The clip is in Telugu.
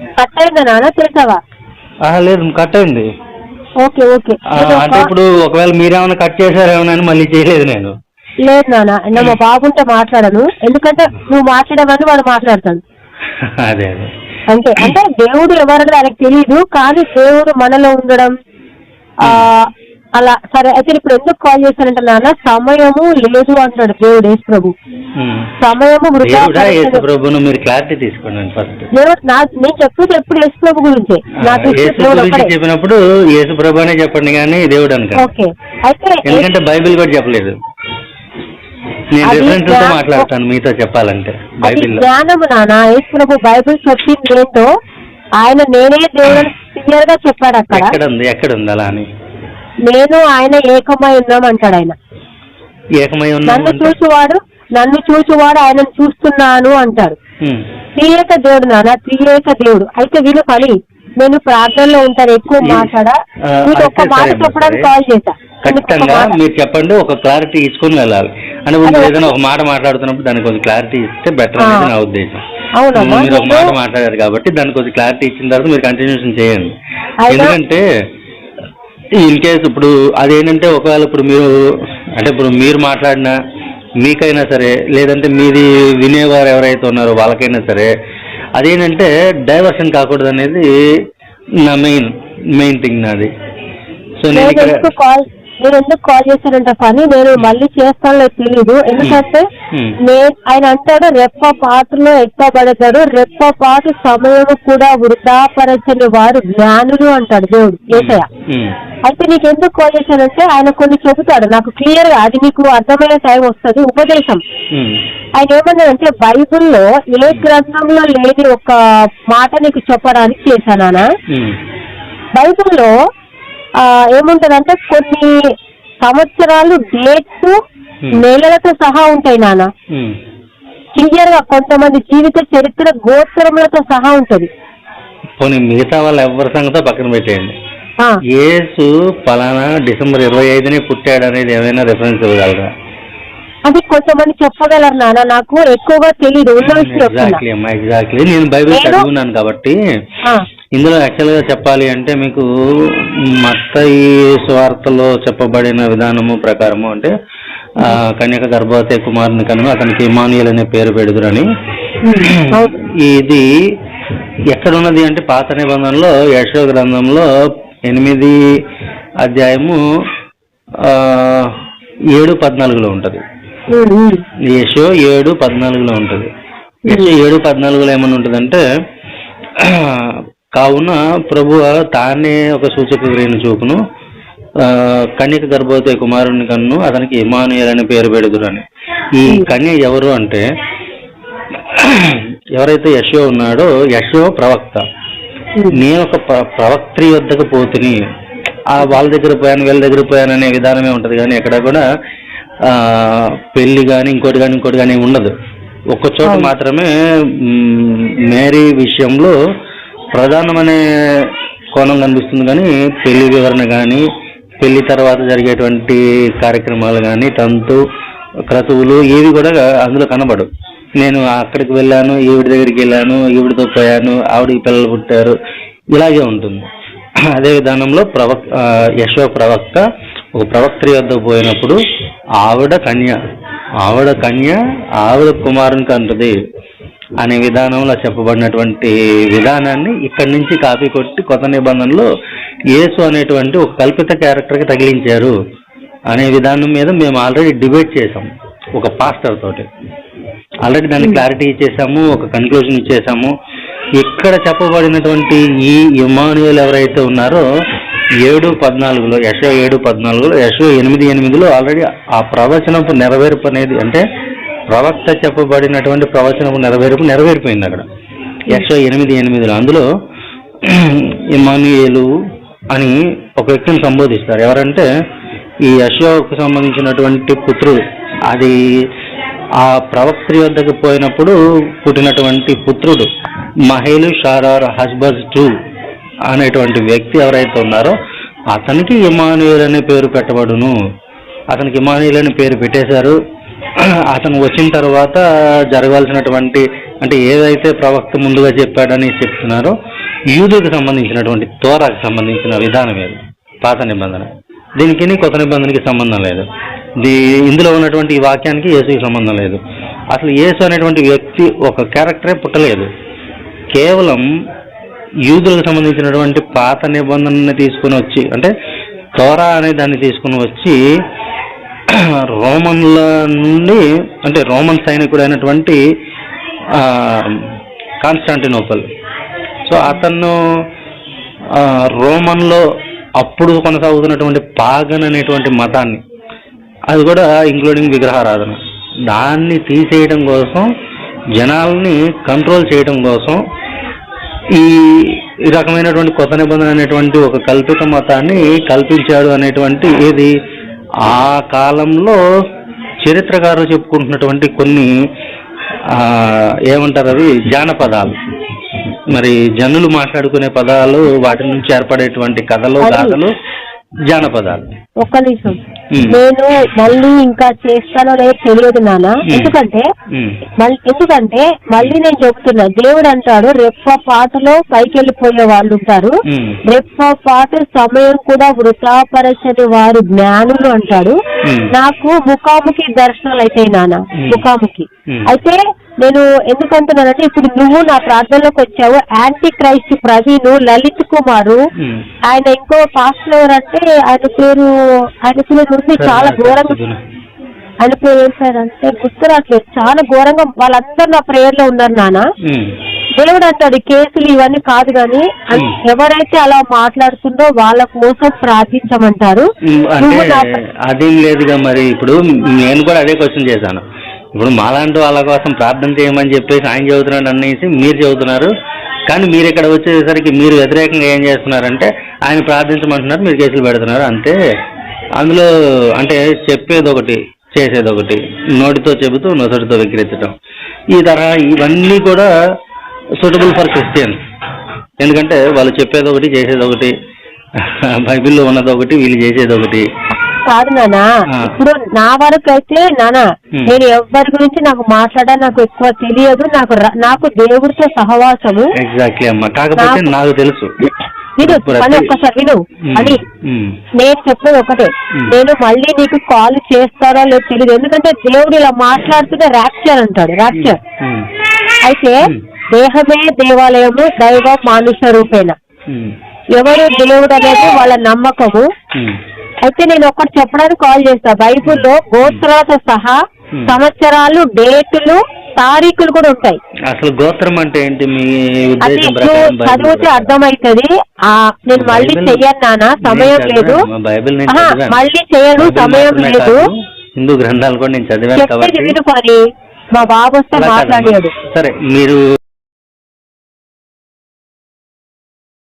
కట్ అయిందా నాన్న? చేసావా? లేదు కట్ అయింది ఓకే ఓకే. నేను అంటే ఇప్పుడు ఒకవేళ మీరేమైనా కట్ చేశారేమో అని మళ్ళీ చేయలేదు నేను. లేదు నాన్న నేను మా బాబుంటే మాట్లాడను. ఎందుకంటే నువ్వు మాట్లాడమని వాడు మాట్లాడతాడు. అదే అదే. అంతే. అంటే దేవుడు ఎవరన్నది ఆయనకు తెలియదు కానీ దేవుడు మనలో ఉండడం ఆ అలా సరే అయితే ఇప్పుడు ఎందుకు కాల్ చేశానంటే నాన్న సమయము లేదు అంటాడు దేవుడు యేసు ప్రభు. సమయము వృధా దేవుడా యేసు. ప్రభును మీరు క్లారిటీ తీసుకోండి ఫస్ట్ దేవుడు నా నేను చెప్పేది ఎప్పుడు యేసు ప్రభు గురించే నా దృష్టిలో యేసు దేవుడు గురించి ఒక్కడే. చెప్పినప్పుడు యేసు ప్రభు అనే చెప్పండి కానీ దేవుడు అనుక ఓకే. అయితే ఎందుకంటే బైబిల్ కూడా చెప్పలేదు. నేను అది రిఫరెన్స్తో జ్ఞా- మాట్లాడతాను మీతో చెప్పాలంటే అది బైబిల్లో. జ్ఞానము నాన్న. యేసు ప్రభు బైబిల్ చెప్పింది ఏంటో ఆయన నేనే దేవుడు క్లియర్గా చెప్పాడు అక్కడ. ఎక్కడ ఉంది? ఎక్కడ ఉంది అలా అని? నేను ఆయన ఏకమై ఉన్నాం అంటాడు ఆయన ఏకమై నన్ను చూసువాడు నన్ను చూసువాడు ఆయనను చూస్తున్నాను అంటాడు. త్రియేక దేవుడు నాన్న త్రియేక దేవుడు అయితే వీళ్ళు పని నేను ప్రార్థనలో ఉంటాను ఎక్కువ మాట్లాడా నీకు ఒక్క మాట చెప్పడానికి. కాల్ చేశా ఖచ్చితంగా. మీరు చెప్పండి ఒక క్లారిటీ ఇచ్చుకొని వెళ్ళాలి అంటే అదే. ఏదైనా ఒక మాట మాట్లాడుతున్నప్పుడు దానికి కొంచెం క్లారిటీ ఇస్తే బెటర్ అనేది. నా ఉద్దేశం అవునమ్మా, మీరు ఒక మాట మాట్లాడారు కాబట్టి దానికి కొంచెం క్లారిటీ ఇచ్చిన తర్వాత మీరు కంటిన్యూషన్ చేయండి ఎందుకంటే ఇన్ కేసు ఇప్పుడు అదేంటంటే ఒకవేళ ఇప్పుడు మీరు అంటే ఇప్పుడు మీరు మాట్లాడినా మీకైనా సరే లేదంటే మీది వినేవారు ఎవరైతే ఉన్నారో వాళ్ళకైనా సరే అదేంటంటే డైవర్షన్ కాకూడదు అనేది నా మెయిన్ మెయిన్ థింగ్ నాది. సో నేను ఇక్కడ కాల్ నేను ఎందుకు కాల్ చేశానంటే పని నేను మళ్ళీ చేస్తానో లేదో తెలీదు. ఎందుకంటే Hmm. నేను ఆయన అంటాడు రెప్ప పాటలో ఎక్కబడతాడు రెప్ప పాటు సమయము కూడా వృధాపరచని వారు జ్ఞానులు అంటాడు దేవుడు ఏసయ్య. ఉమ్. అయితే నీకు ఎందుకు కాల్ చేశానంటే ఆయన కొన్ని చెబుతాడు నాకు క్లియర్గా అది నీకు అర్థమయ్యే టైం వస్తుంది ఉపదేశం. ఆయన ఏమన్నాడంటే బైబిల్లో ఏ గ్రంథంలో లేని ఒక మాట నీకు చెప్పడానికి చేశానా. బైబిల్లో ఆ, ఏముంటదంటే కొన్ని సంవత్సరాలు డేట్స్. నెలలతో సహా ఉంటాయి నాన్న. క్లియర్గా కొంతమంది జీవిత చరిత్ర గోత్రములతో సహా ఉంటది పోనీ మిగతా వాళ్ళ ఎవరి సంగతో పక్కన పెట్టేయండి యేసు పలానా డిసెంబర్ ఇరవై ఐదునే పుట్టాడు అనేది ఏమైనా రిఫరెన్స్ ఇవ్వగలరా? అది కొంతమంది చెప్పగలరు నాన్న నాకు ఎక్కువగా తెలియదు. ఎగ్జాక్ట్లీ అమ్మా ఎగ్జాక్ట్లీ నేను బైబిల్ నేను- చదువున్నాను కాబట్టి ఇందులో యాక్చువల్గా చెప్పాలి అంటే మీకు మత్త స్వార్థలో చెప్పబడిన విధానము ప్రకారము అంటే ఆ, కన్యక గర్భవతి కుమారుని కనుక అతనికి ఇమానుయల్ అనే పేరు పెడుదురని. అవును. ఇది ఎక్కడ ఉన్నది అంటే పాత నిబంధనలో యశో గ్రంథంలో ఎనిమిది అధ్యాయము ఏడు పద్నాలుగులో ఉంటుంది. యశో ఏడు పద్నాలుగులో ఉంటుంది. యశో ఏడు పద్నాలుగులో ఏమని ఉంటుందంటే కావున ప్రభు తానే ఒక సూచక క్రియను చూపును కన్యక గర్భవతి కుమారుని కన్ను అతనికి ఇమానుయల్ అని పేరు పెడుదురని. ఈ కన్య ఎవరు అంటే ఎవరైతే యశో ఉన్నాడో యశో ప్రవక్త. నేను ఒక ప్ర- ప్రవక్త్రి వద్దకు పోతుని ఆ వాళ్ళ దగ్గర పోయాను వీళ్ళ దగ్గర పోయాను అనే విధానమే ఉంటుంది. కానీ ఎక్కడ కూడా ఆ, పెళ్ళి కానీ ఇంకోటి కానీ ఇంకోటి కానీ ఉండదు. ఒక్క చోట. మాత్రమే మేరీ విషయంలో ప్రధానమనే కోణం కనిపిస్తుంది. కానీ పెళ్ళి వివరణ కానీ పెళ్ళి తర్వాత జరిగేటువంటి కార్యక్రమాలు కానీ తంతు క్రతువులు ఏవి కూడా అందులో కనబడు నేను అక్కడికి వెళ్ళాను ఈవిడ దగ్గరికి వెళ్ళాను ఈవిడతో పోయాను ఆవిడికి పిల్లలు పుట్టారు. ఇలాగే ఉంటుంది. అదే విధానంలో ప్రవక్ యశో ప్రవక్త ఒక ప్రవక్త వద్దకు పోయినప్పుడు ఆవిడ కన్య ఆవిడ కన్య ఆవిడ కుమారునికి కంటది అనే విధానంలో చెప్పబడినటువంటి విధానాన్ని ఇక్కడి నుంచి కాపీ కొట్టి కొత్త నిబంధనలో యేసు అనేటువంటి ఒక కల్పిత క్యారెక్టర్కి తగిలించారు అనే విధానం మీద మేము ఆల్రెడీ డిబేట్ చేసాం ఒక పాస్టర్ తోటి. ఆల్రెడీ దాన్ని క్లారిటీ ఇచ్చేసాము ఒక కన్క్లూజన్ ఇచ్చేసాము. ఇక్కడ చెప్పబడినటువంటి ఈ ఇమానుయల్ ఎవరైతే ఉన్నారో ఏడు పద్నాలుగులో యశో ఏడు పద్నాలుగులో యశో ఎనిమిది ఎనిమిదిలో ఆల్రెడీ ఆ ప్రవచనపు నెరవేర్పు అనేది అంటే ప్రవక్త చెప్పబడినటువంటి ప్రవచనపు నెరవేర్పు నెరవేరిపోయింది అక్కడ. యశో ఎనిమిది ఎనిమిదిలో. అందులో ఇమానుయేలు అని ఒక వ్యక్తిని సంబోధిస్తారు. ఎవరంటే ఈ యశోకు సంబంధించినటువంటి పుత్రుడు. అది ఆ ప్రవక్త్రి వద్దకు పోయినప్పుడు పుట్టినటువంటి పుత్రుడు మహేలు షారార్ హస్బజ్ టూ అనేటువంటి వ్యక్తి ఎవరైతే ఉన్నారో అతనికి ఇమానుయేల్ అనే పేరు పెట్టబడును. అతనికి ఇమానుయేల్ అనే పేరు పెట్టేశారు. అతను వచ్చిన తర్వాత జరగాల్సినటువంటి అంటే ఏదైతే ప్రవక్త ముందుగా చెప్పాడని చెప్తున్నారో యూదుకు సంబంధించినటువంటి తోరాకు సంబంధించిన విధానం ఏది? పాత నిబంధన. దీనికి కొత్త నిబంధనకి సంబంధం లేదు. ఇందులో ఉన్నటువంటి ఈ వాక్యానికి యేసుకి సంబంధం లేదు. అసలు యేసు అనేటువంటి వ్యక్తి ఒక క్యారెక్టరే పుట్టలేదు. కేవలం యూదులకు సంబంధించినటువంటి పాత నిబంధనని తీసుకుని వచ్చి అంటే తోరా అనే దాన్ని తీసుకుని వచ్చి రోమన్ల నుండి అంటే రోమన్ సైనికుడు అయినటువంటి కాన్స్టాంటినోపల్. సో అతను రోమన్లో అప్పుడు కొనసాగుతున్నటువంటి పాగన్ అనేటువంటి మతాన్ని అది కూడా ఇంక్లూడింగ్ విగ్రహారాధన. దాన్ని తీసేయడం కోసం జనాల్ని కంట్రోల్ చేయడం కోసం ఈ రకమైనటువంటి కొత్త నిబంధన అనేటువంటి ఒక కల్పిత మతాన్ని కల్పించాడు అనేటువంటి ఏది? ఆ కాలంలో చరిత్రకారులు చెప్పుకుంటున్నటువంటి కొన్ని ఏమంటారు అవి? జానపదాలు. మరి జనులు మాట్లాడుకునే పదాలు వాటి నుంచి ఏర్పడేటువంటి కథలు గాథలు జానపదాలు. ఒక్క నిమిషం. నేను మళ్ళీ ఇంకా చేస్తానో లేదో తెలియదు నాన్న. ఎందుకంటే మళ్ళీ ఎందుకంటే మళ్ళీ నేను చెప్తున్నా దేవుడు అంటాడు రెప్ప పాటలో పైకి వెళ్ళిపోయే వాళ్ళు ఉంటారు రెప్ప పాటు సమయం కూడా వృథాపరచని వారు జ్ఞానులు అంటాడు. నాకు ముఖాముఖి దర్శనాలు అయితే నాన్న. ముఖాముఖి. అయితే నేను ఎందుకంటున్నానంటే ఇప్పుడు నువ్వు నా ప్రార్థనలోకి వచ్చావు యాంటీ క్రైస్ట్ ప్రవీణ్ లలిత్ కుమారు. ఆయన ఇంకో పాస్టర్ ఎవరంటే ఆయన పేరు ఆయన పేరు ఉంది చాలా ఘోరంగా సార్ అంటే గుర్తు రావట్లేదు. చాలా ఘోరంగా వాళ్ళందరూ నా ప్రేయర్లో ఉన్నారు నాన్న. దేవుడు అంటాడు కేసులు ఇవన్నీ కాదు కానీ. ఎవరైతే అలా మాట్లాడుతుందో వాళ్ళ కోసం ప్రార్థించమంటారు. అంటే నా- అదేం లేదుగా మరి. ఇప్పుడు నేను కూడా అదే క్వశ్చన్ చేశాను. ఇప్పుడు మాలాంటి వాళ్ళ కోసం ప్రార్థన చేయమని చెప్పేసి ఆయన చెబుతున్నాడు అనేసి మీరు చెబుతున్నారు. కానీ మీరు ఇక్కడ వచ్చేసరికి మీరు వ్యతిరేకంగా ఏం చేస్తున్నారంటే ఆయన ప్రార్థించమంటున్నారు మీరు కేసులు పెడుతున్నారు. అంతే. అందులో అంటే చెప్పేది ఒకటి చేసేది ఒకటి నోటితో చెబుతూ నొసటితో విక్రించడం ఈ తరహా ఇవన్నీ కూడా సూటబుల్ ఫర్ క్రిస్టియన్స్ ఎందుకంటే వాళ్ళు చెప్పేది ఒకటి చేసేది ఒకటి బైబిల్లో ఉన్నది ఒకటి వీళ్ళు చేసేది ఒకటి కాదు నానా. ఇప్పుడు నా వరకు అయితే నానా. నేను ఎవరి గురించి నాకు మాట్లాడా నాకు ఎక్కువ తెలియదు నాకు నాకు దేవుడితో సహవాసము. ఎగ్జాక్ట్లీ అమ్మా. కాకపోతే నాకు తెలుసు. విను అని ఒక్కసారి విను. అని నేను చెప్పేది ఒకటే. నేను మళ్ళీ నీకు కాల్ చేస్తారో లేదో తెలియదు ఎందుకంటే దేవుడు ఇలా మాట్లాడుతుంటే ర్యాప్చర్ అంటాడు ర్యాప్చర్ ఉమ్, అయితే. దేహమే దేవాలయము దైవం మానుష రూపేణ. ఎవరు దేవుడు అనేది వాళ్ళ నమ్మకము. అయితే నేను ఒకటి చెప్పడానికి కాల్ చేస్తా. బైబిల్లో గోత్రాలతో సహా. సంవత్సరాలు డేటులు తారీఖులు కూడా ఉంటాయి. అసలు గోత్రం అంటే ఏంటి? మీ అది నువ్వు చదివితే? అర్థమవుతుంది. ఆ నేను మళ్ళీ బైబిల్ చెయ్యను నాన్న నేను సమయం లేదు. బైబిల్. మళ్ళీ చేయను సమయం లేదు. హిందూ గ్రంథాలు కూడా నేను చదివాను కాబట్టి. మా బాబు వస్తే. మాట్లాడాడు. సరే మీరు